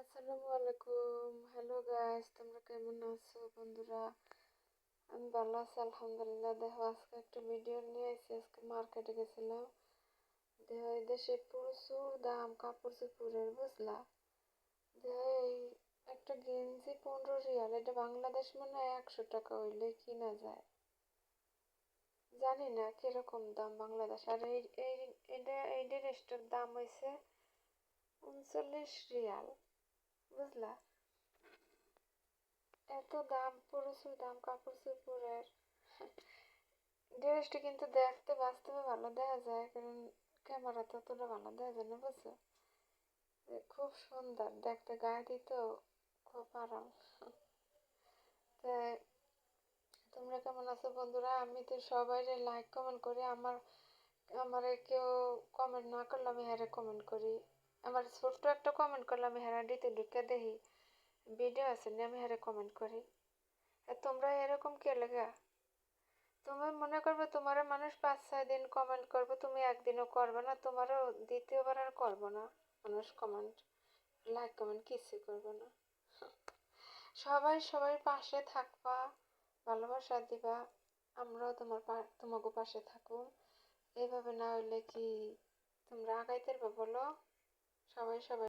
আসসালামু আলাইকুম। Hello guys তোমরা কেমন আছো বন্ধুরা? আমি ভালো আছি, আলহামদুলিল্লাহ। দেখো, আজকে একটা ভিডিও নিয়ে এসেছি আজকে মার্কেটে গেছিলাম। দেখো, এই দেশে প্রচুর দাম, কাপড় চোপড়ের, বুঝলা? দেখো, এই একটা গেঞ্জি পনেরো রিয়াল, এটা বাংলাদেশ মনে হয় একশো টাকা হইলে কিনা যায়। জানি না কীরকম দাম বাংলাদেশ। আর এই এটা এই ড্রেসটার দাম হয়েছে উনচল্লিশ রিয়াল। বুঝলা এত দাম, প্রচুর দাম, কাপড় চোপড়ের। ড্রেসটা কিন্তু দেখতে বাস্তবে ভালো দেখা যায়, কারণ ক্যামেরাতে অতটা ভালো দেখা যায় না, বুঝছ? খুব সুন্দর দেখতে, গায়ে দিতেও খুব আরাম। তোমরা কেমন আছো বন্ধুরা? আমি তো সবাই লাইক কমেন্ট করি, আমার, আমারে কেউ কমেন্ট না করলে আমি হ্যারে কমেন্ট করি। আমার ছোট্ট একটা কমেন্ট করলে আমি হ্যাঁ ডিতে ঢুকে দেখি ভিডিও আছে না আমি হ্যাঁ কমেন্ট করি। আর তোমরা এরকম কে লেগা? তুমি মনে করবে তোমার মানুষ পাঁচ, ছয় দিন কমেন্ট করবে, তুমি একদিনও করবে না, তোমারও দ্বিতীয়বার আর করব না। মানুষ কমেন্ট লাইক কমেন্ট কিছুই করবে না। সবাই সবাই পাশে থাকবা, ভালোবাসা দিবা, আমরাও তোমার তোমাকে পাশে থাকুন এইভাবে না হইলে কি তোমরা আগাইতে পারবে বলো? সবাই সবাই।